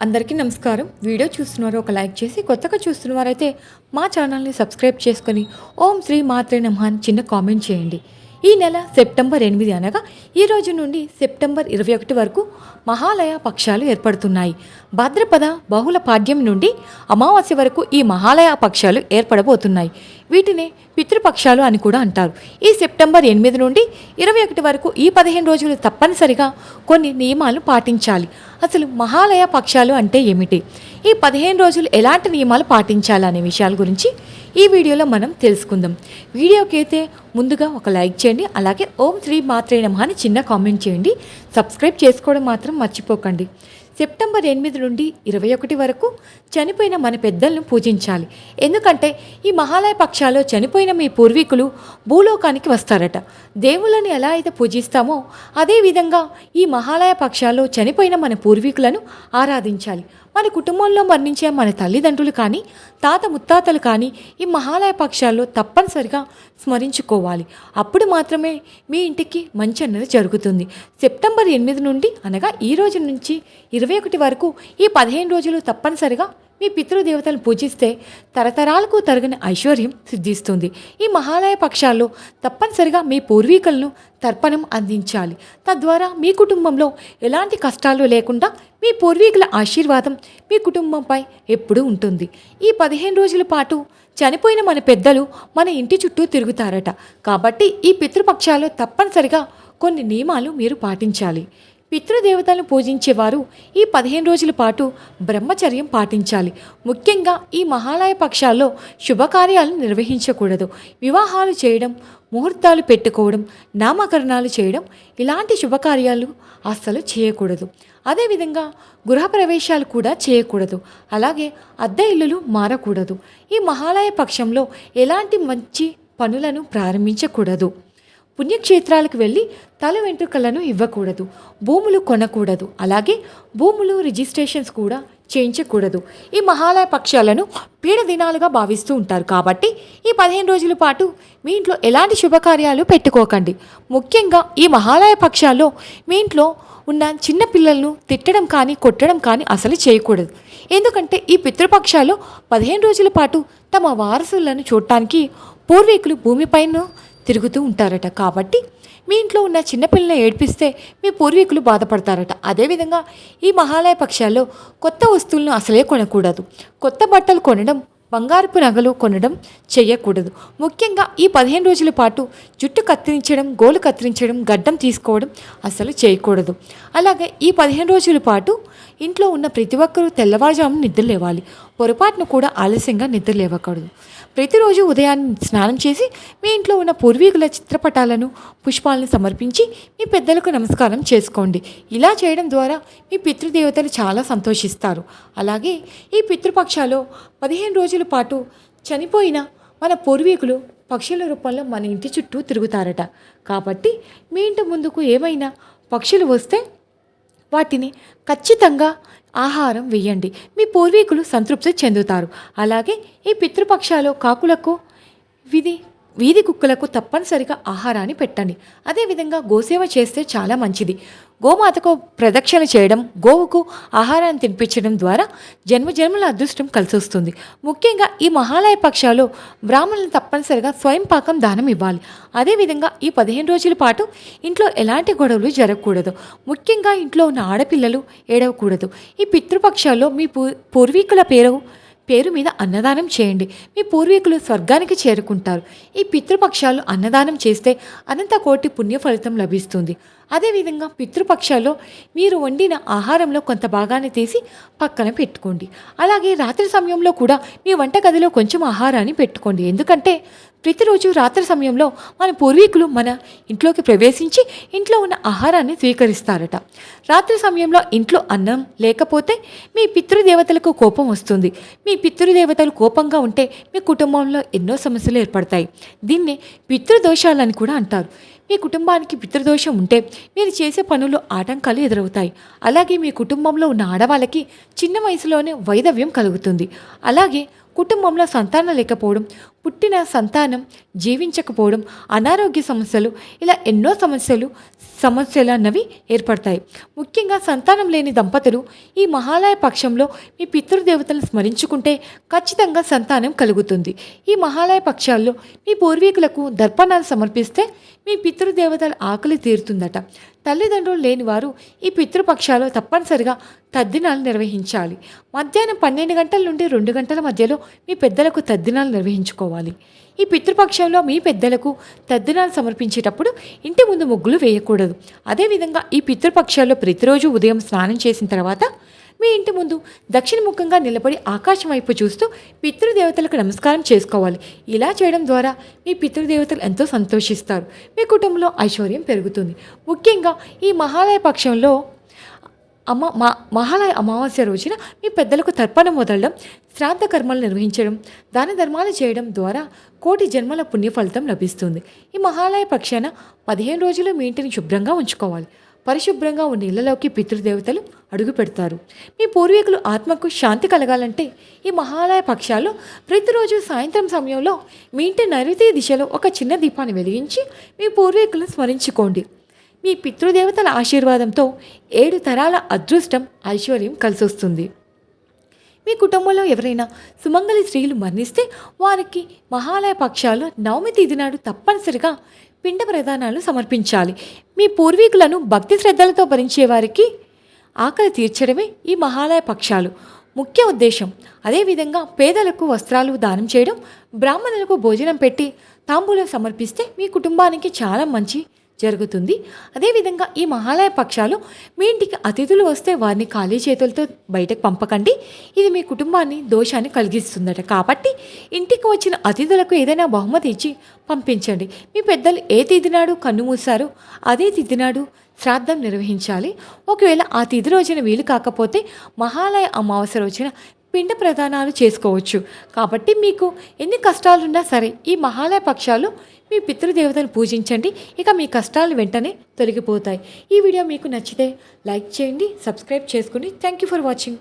అందరికీ నమస్కారం. వీడియో చూస్తున్నారు ఒక లైక్ చేసి కొత్తగా చూస్తున్నవారైతే మా ఛానల్ని సబ్స్క్రైబ్ చేసుకొని ఓం శ్రీ మాత్రే నమః అని చిన్న కామెంట్ చేయండి. ఈ నెల సెప్టెంబర్ ఎనిమిది అనగా ఈ రోజు నుండి సెప్టెంబర్ ఇరవై ఒకటి వరకు మహాలయ పక్షాలు ఏర్పడుతున్నాయి. భాద్రపద బహుళ పాడ్యం నుండి అమావాస్య వరకు ఈ మహాలయ పక్షాలు ఏర్పడబోతున్నాయి. వీటిని పితృపక్షాలు అని కూడా అంటారు. ఈ సెప్టెంబర్ ఎనిమిది నుండి ఇరవై ఒకటి వరకు ఈ పదిహేను రోజులు తప్పనిసరిగా కొన్ని నియమాలు పాటించాలి. అసలు మహాలయ పక్షాలు అంటే ఏమిటి? ఈ పదిహేను రోజులు ఎలాంటి నియమాలు పాటించాలనే విషయాల గురించి ఈ వీడియోలో మనం తెలుసుకుందాం. వీడియోకి అయితే ముందుగా ఒక లైక్ చేయండి అలాగే ఓం శ్రీ మాత్రే నమ అని చిన్న కామెంట్ చేయండి. సబ్స్క్రైబ్ చేసుకోవడం మాత్రం మర్చిపోకండి. సెప్టెంబర్ ఎనిమిది నుండి ఇరవై ఒకటి వరకు చనిపోయిన మన పెద్దలను పూజించాలి. ఎందుకంటే ఈ మహాలయ పక్షాల్లో చనిపోయిన మీ పూర్వీకులు భూలోకానికి వస్తారట. దేవుళ్ళని ఎలా అయితే పూజిస్తామో అదేవిధంగా ఈ మహాలయ పక్షాల్లో చనిపోయిన మన పూర్వీకులను ఆరాధించాలి. మన కుటుంబంలో మరణించే మన తల్లిదండ్రులు కానీ తాత ముత్తాతలు కానీ ఈ మహాలయ పక్షాల్లో తప్పనిసరిగా స్మరించుకోవాలి. అప్పుడు మాత్రమే మీ ఇంటికి మంచి అన్నది జరుగుతుంది. సెప్టెంబర్ ఎనిమిది నుండి అనగా ఈ రోజు నుంచి ఇరవై ఒకటి వరకు ఈ పదిహేను రోజులు తప్పనిసరిగా మీ పితృదేవతలను పూజిస్తే తరతరాలకు తరగని ఐశ్వర్యం సిద్ధిస్తుంది. ఈ మహాలయ పక్షాల్లో తప్పనిసరిగా మీ పూర్వీకులను తర్పణం అందించాలి. తద్వారా మీ కుటుంబంలో ఎలాంటి కష్టాలు లేకుండా మీ పూర్వీకుల ఆశీర్వాదం మీ కుటుంబంపై ఎప్పుడూ ఉంటుంది. ఈ పదిహేను రోజుల పాటు చనిపోయిన మన పెద్దలు మన ఇంటి చుట్టూ తిరుగుతారట. కాబట్టి ఈ పితృపక్షాలు తప్పనిసరిగా కొన్ని నియమాలు మీరు పాటించాలి. పితృదేవతలను పూజించేవారు ఈ పదిహేను రోజుల పాటు బ్రహ్మచర్యం పాటించాలి. ముఖ్యంగా ఈ మహాలయ పక్షాల్లో శుభకార్యాలను నిర్వహించకూడదు. వివాహాలు చేయడం ముహూర్తాలు పెట్టుకోవడం నామకరణాలు చేయడం ఇలాంటి శుభకార్యాలు అస్సలు చేయకూడదు. అదేవిధంగా గృహప్రవేశాలు కూడా చేయకూడదు. అలాగే అద్దె ఇల్లులు మారకూడదు. ఈ మహాలయ పక్షంలో ఎలాంటి మంచి పనులను ప్రారంభించకూడదు. పుణ్యక్షేత్రాలకు వెళ్ళి తల వెంట్రుకలను ఇవ్వకూడదు. భూములు కొనకూడదు. అలాగే భూములు రిజిస్ట్రేషన్స్ కూడా చేయించకూడదు. ఈ మహాలయ పక్షాలను పీడ దినాలుగా భావిస్తూ ఉంటారు. కాబట్టి ఈ పదిహేను రోజుల పాటు మీ ఇంట్లో ఎలాంటి శుభకార్యాలు పెట్టుకోకండి. ముఖ్యంగా ఈ మహాలయ పక్షాల్లో మీ ఇంట్లో ఉన్న చిన్న పిల్లలను తిట్టడం కానీ కొట్టడం కానీ అసలు చేయకూడదు. ఎందుకంటే ఈ పితృపక్షాలు పదిహేను రోజుల పాటు తమ వారసులను చూడటానికి పూర్వీకులు భూమిపైన తిరుగుతూ ఉంటారట. కాబట్టి మీ ఇంట్లో ఉన్న చిన్నపిల్లని ఏడ్పిస్తే మీ పూర్వీకులు బాధపడతారట. అదేవిధంగా ఈ మహాలయ పక్షాల్లో కొత్త వస్తువులను అసలే కొనకూడదు. కొత్త బట్టలు కొనడం బంగారపు నగలు కొనడం చేయకూడదు ముఖ్యంగా ఈ పదిహేను రోజుల పాటు జుట్టు కత్తిరించడం గోలు కత్తిరించడం గడ్డం తీసుకోవడం అసలు చేయకూడదు. అలాగే ఈ పదిహేను రోజుల పాటు ఇంట్లో ఉన్న ప్రతి ఒక్కరూ తెల్లవారుజామున నిద్ర లేవాలి పొరపాటును కూడా ఆలస్యంగా నిద్ర లేవకూడదు. ప్రతిరోజు ఉదయాన్నే స్నానం చేసి మీ ఇంట్లో ఉన్న పూర్వీకుల చిత్రపటాలను పుష్పాలను సమర్పించి మీ పెద్దలకు నమస్కారం చేసుకోండి. ఇలా చేయడం ద్వారా మీ పితృదేవతలు చాలా సంతోషిస్తారు. అలాగే ఈ పితృపక్షాలు పదిహేను రోజుల పాటు చనిపోయిన మన పూర్వీకులు పక్షుల రూపంలో మన ఇంటి చుట్టూ తిరుగుతారట. కాబట్టి మీ ఇంటి ముందుకు ఏమైనా పక్షులు వస్తే వాటిని ఖచ్చితంగా ఆహారం వేయండి మీ పూర్వీకులు సంతృప్తి చెందుతారు. అలాగే ఈ పితృపక్షాలు కాకులకు విధి వీధి కుక్కలకు తప్పనిసరిగా ఆహారాన్ని పెట్టండి. అదేవిధంగా గోసేవ చేస్తే చాలా మంచిది. గోమాతకు ప్రదక్షిణ చేయడం గోవుకు ఆహారాన్ని తినిపించడం ద్వారా జన్మజన్మల అదృష్టం కలిసి వస్తుంది ముఖ్యంగా ఈ మహాలయ పక్షాలు బ్రాహ్మణులు తప్పనిసరిగా స్వయం పాకం దానం ఇవ్వాలి. అదేవిధంగా ఈ పదిహేను రోజుల పాటు ఇంట్లో ఎలాంటి గొడవలు జరగకూడదు. ముఖ్యంగా ఇంట్లో ఉన్న ఆడపిల్లలు ఏడవకూడదు. ఈ పితృపక్షాల్లో మీ పూ పూర్వీకుల పేరు పేరు మీద అన్నదానం చేయండి. మీ పూర్వీకులు స్వర్గానికి చేరుకుంటారు. ఈ పితృపక్షాలు అన్నదానం చేస్తే అనంత కోటి పుణ్య ఫలితం లభిస్తుంది. అదేవిధంగా పితృపక్షాల్లో మీరు వండిన ఆహారంలో కొంత భాగాన్ని తీసి పక్కన పెట్టుకోండి. అలాగే రాత్రి సమయంలో కూడా మీ వంటగదిలో కొంచెం ఆహారాన్ని పెట్టుకోండి. ఎందుకంటే ప్రతిరోజు రాత్రి సమయంలో మన పూర్వీకులు మన ఇంట్లోకి ప్రవేశించి ఇంట్లో ఉన్న ఆహారాన్ని స్వీకరిస్తారట. రాత్రి సమయంలో ఇంట్లో అన్నం లేకపోతే మీ పితృదేవతలకు కోపం వస్తుంది. మీ పితృదేవతలు కోపంగా ఉంటే మీ కుటుంబంలో ఎన్నో సమస్యలు ఏర్పడతాయి. దీన్నే పితృదోషాలని కూడా అంటారు. మీ కుటుంబానికి పితృదోషం ఉంటే మీరు చేసే పనుల్లో ఆటంకాలు ఎదురవుతాయి. అలాగే మీ కుటుంబంలో ఉన్న ఆడవాళ్ళకి చిన్న వయసులోనే వైదవ్యం కలుగుతుంది. అలాగే కుటుంబంలో సంతానం లేకపోవడం పుట్టిన సంతానం జీవించకపోవడం అనారోగ్య సమస్యలు ఇలా ఎన్నో సమస్యలు సమస్యలు అన్నవి ఏర్పడతాయి. ముఖ్యంగా సంతానం లేని దంపతులు ఈ మహాలయ పక్షంలో మీ పితృదేవతలను స్మరించుకుంటే ఖచ్చితంగా సంతానం కలుగుతుంది. ఈ మహాలయ పక్షాల్లో మీ పూర్వీకులకు దర్పణాలు సమర్పిస్తే మీ పితృదేవతల ఆకలి తీరుతుందట. తల్లిదండ్రులు లేని వారు ఈ పితృపక్షాలు తప్పనిసరిగా తద్దినాలు నిర్వహించాలి. మధ్యాహ్నం పన్నెండు గంటల నుండి రెండు గంటల మధ్యలో మీ పెద్దలకు తద్దినాలు నిర్వహించుకోవాలి. ఈ పితృపక్షంలో మీ పెద్దలకు తద్దినాలు సమర్పించేటప్పుడు ఇంటి ముందు ముగ్గులు వేయకూడదు. అదేవిధంగా ఈ పితృపక్షాల్లో ప్రతిరోజు ఉదయం స్నానం చేసిన తర్వాత మీ ఇంటి ముందు దక్షిణముఖంగా నిలబడి ఆకాశం వైపు చూస్తూ పితృదేవతలకు నమస్కారం చేసుకోవాలి. ఇలా చేయడం ద్వారా మీ పితృదేవతలు ఎంతో సంతోషిస్తారు. మీ కుటుంబంలో ఐశ్వర్యం పెరుగుతుంది. ముఖ్యంగా ఈ మహాలయ పక్షంలో అమ్మ మా మహాలయ అమావాస్య రోజున మీ పెద్దలకు తర్పణం వదలడం శ్రాద్ధ కర్మలు నిర్వహించడం దాన ధర్మాలు చేయడం ద్వారా కోటి జన్మల పుణ్యఫలితం లభిస్తుంది. ఈ మహాలయ పక్షాన పదిహేను రోజులు మీ ఇంటిని శుభ్రంగా ఉంచుకోవాలి. పరిశుభ్రంగా ఉన్న ఇళ్ళలోకి పితృదేవతలు అడుగు పెడతారు. మీ పూర్వీకులు ఆత్మకు శాంతి కలగాలంటే ఈ మహాలయ పక్షాలు ప్రతిరోజు సాయంత్రం సమయంలో మీ ఇంటి నైరుతి దిశలో ఒక చిన్న దీపాన్ని వెలిగించి మీ పూర్వీకులను స్మరించుకోండి. మీ పితృదేవతల ఆశీర్వాదంతో ఏడు తరాల అదృష్టం ఐశ్వర్యం కలిసొస్తుంది. మీ కుటుంబంలో ఎవరైనా సుమంగళి స్త్రీలు మరణిస్తే వారికి మహాలయ పక్షాలు నవమి తేదీ నాడు తప్పనిసరిగా పిండ ప్రదానాలు సమర్పించాలి. మీ పూర్వీకులను భక్తి శ్రద్ధలతో భరించే వారికి ఆకలి తీర్చడమే ఈ మహాలయ పక్షాలు ముఖ్య ఉద్దేశం అదేవిధంగా పేదలకు వస్త్రాలు దానం చేయడం బ్రాహ్మణులకు భోజనం పెట్టి తాంబూలం సమర్పిస్తే మీ కుటుంబానికి చాలా మంచి జరుగుతుంది. అదేవిధంగా ఈ మహాలయ పక్షాలు మీ ఇంటికి అతిథులు వస్తే వారిని ఖాళీ చేతులతో బయటకు పంపకండి. ఇది మీ కుటుంబాన్ని దోషాన్ని కలిగిస్తుందట. కాబట్టి ఇంటికి వచ్చిన అతిథులకు ఏదైనా బహుమతి ఇచ్చి పంపించండి. మీ పెద్దలు ఏ తిదినాడు కన్ను మూసారో అదే తిదినాడు శ్రాద్ధం నిర్వహించాలి. ఒకవేళ ఆ తిథి రోజున వీలు కాకపోతే మహాలయ అమావాస్య రోజున పిండ ప్రదానాలు చేసుకోవచ్చు. కాబట్టి మీకు ఎన్ని కష్టాలున్నా సరే ఈ మహాలయ పక్షాలు మీ పితృదేవతను పూజించండి. ఇక మీ కష్టాలు వెంటనే తొలగిపోతాయి. ఈ వీడియో మీకు నచ్చితే లైక్ చేయండి సబ్స్క్రైబ్ చేసుకోండి థ్యాంక్ యూ ఫర్ వాచింగ్.